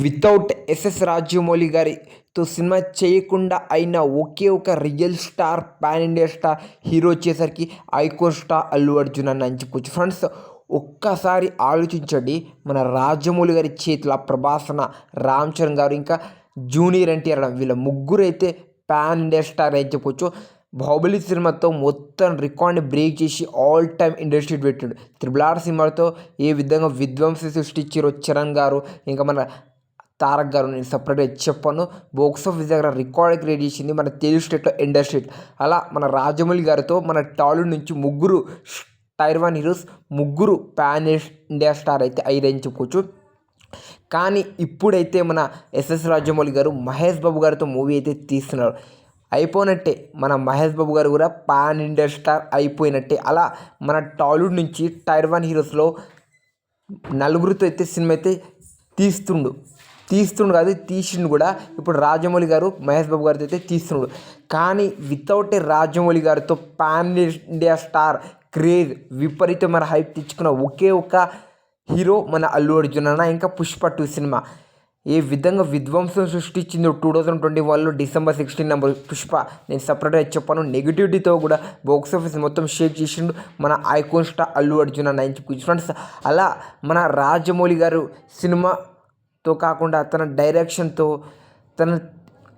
Without SS Rajamouli గారితో cinema చేయకుండా అయిన ఒకే ఒక real star pan India star hero వచ్చేసరికి ఐకో స్టార్ అల్లు అర్జున్ అని అని ఫ్రెండ్స్ ఒక్కసారి ఆలోచించండి. మన రాజమౌళి గారి చేతిలో ప్రభాసన రామ్ చరణ్ గారు ఇంకా జూనియర్ ఎన్టీఆర్ వీళ్ళ ముగ్గురు అయితే పాన్ ఇండియా స్టార్ అని చెప్పొచ్చు బాహుబలి సినిమాతో మొత్తం రికార్డ్ని బ్రేక్ చేసి ఆల్ టైమ్ ఇండస్ట్రీ పెట్టాడు. త్రిబుల్ ఆర్ సినిమాతో ఏ విధంగా విధ్వంస సృష్టించారో చరణ్ గారు ఇంకా మన తారక్ గారు నేను సపరేట్గా చెప్పాను. బాక్స్ ఆఫీస్ దగ్గర రికార్డ్ క్రియేట్ చేసింది మన తెలుగు స్టేట్లో ఇండస్ట్రీ అలా మన రాజమౌళి గారితో మన టాలీవుడ్ నుంచి ముగ్గురు టైర్ వన్ హీరోస్ ముగ్గురు పాన్ ఇండియా స్టార్ అయితే అయ్యారని చెప్పుకోవచ్చు. కానీ ఇప్పుడైతే మన ఎస్ఎస్ రాజమౌళి గారు మహేష్ బాబు గారితో మూవీ అయితే తీస్తున్నారు. అయిపోయినట్టే మన మహేష్ బాబు గారు కూడా పాన్ ఇండియా స్టార్ అయిపోయినట్టే. అలా మన టాలీవుడ్ నుంచి టైర్ వన్ హీరోస్లో నలుగురితో అయితే సినిమా అయితే తీస్తుండు. తీస్తుండు కాదు తీసిండు కూడా. ఇప్పుడు రాజమౌళి గారు మహేష్ బాబు గారితో అయితే తీస్తుండు కానీ వితౌట్ ఏ రాజమౌళి గారితో పాన్ ఇండియా స్టార్ క్రేజ్ విపరీతమైన హైప్ తెచ్చుకున్న ఒకే ఒక హీరో మన అల్లు అర్జున్ అన్న ఇంకా పుష్ప టూ సినిమా. ఏ విధంగా విధ్వంసం సృష్టించిందో టూ థౌజండ్ ట్వంటీ వన్లో డిసెంబర్ సిక్స్టీన్ నెంబర్ పుష్ప. నేను సపరేట్గా చెప్పాను నెగిటివిటీతో కూడా బాక్స్ ఆఫీస్ మొత్తం షేక్ చేసిండు మన ఐకోన్ స్టార్ అల్లు అర్జున్ అన్న. ఫ్రెండ్స్ అలా మన రాజమౌళి గారు సినిమా తో కాకుండా తన డైరెక్షన్తో తన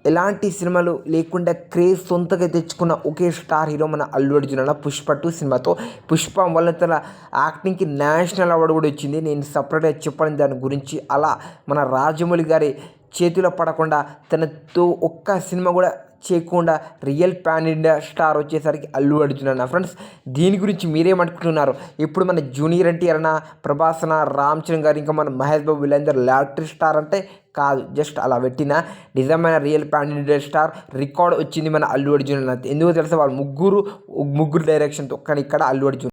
ఎలాంటి సినిమాలు లేకుండా క్రేజ్ సొంతగా తెచ్చుకున్న ఒకే స్టార్ హీరో మన అల్లు అర్జున్ అన్న పుష్ప టూ సినిమాతో. పుష్ప వల్ల తన యాక్టింగ్కి నేషనల్ అవార్డు కూడా వచ్చింది. నేను సపరేట్గా చెప్పాను దాని గురించి. అలా మన రాజమౌళి గారి చేతిలో పడకుండా తనతో ఒక్క సినిమా కూడా చేయకుండా రియల్ పాన్ ఇండియా స్టార్ వచ్చేసరికి అల్లు అర్జున్ అన్న. ఫ్రెండ్స్ దీని గురించి మీరేమనుకుంటున్నారు? ఇప్పుడు మన జూనియర్ ఎన్టీఆర్ అన్న ప్రభాసన రామ్ చరణ్ గారు ఇంకా మన మహేష్ బాబు వీళ్ళందరూ లాటరీ స్టార్ అంటే కాదు జస్ట్ అలా పెట్టిన నిజమైన real pan India star record వచ్చింది మన అల్లు అర్జున్ అన్న. ఎందుకు తెలుసా వాళ్ళు ముగ్గురు ముగ్గురు డైరెక్షన్తో కానీ ఇక్కడ అల్లు అర్జున్.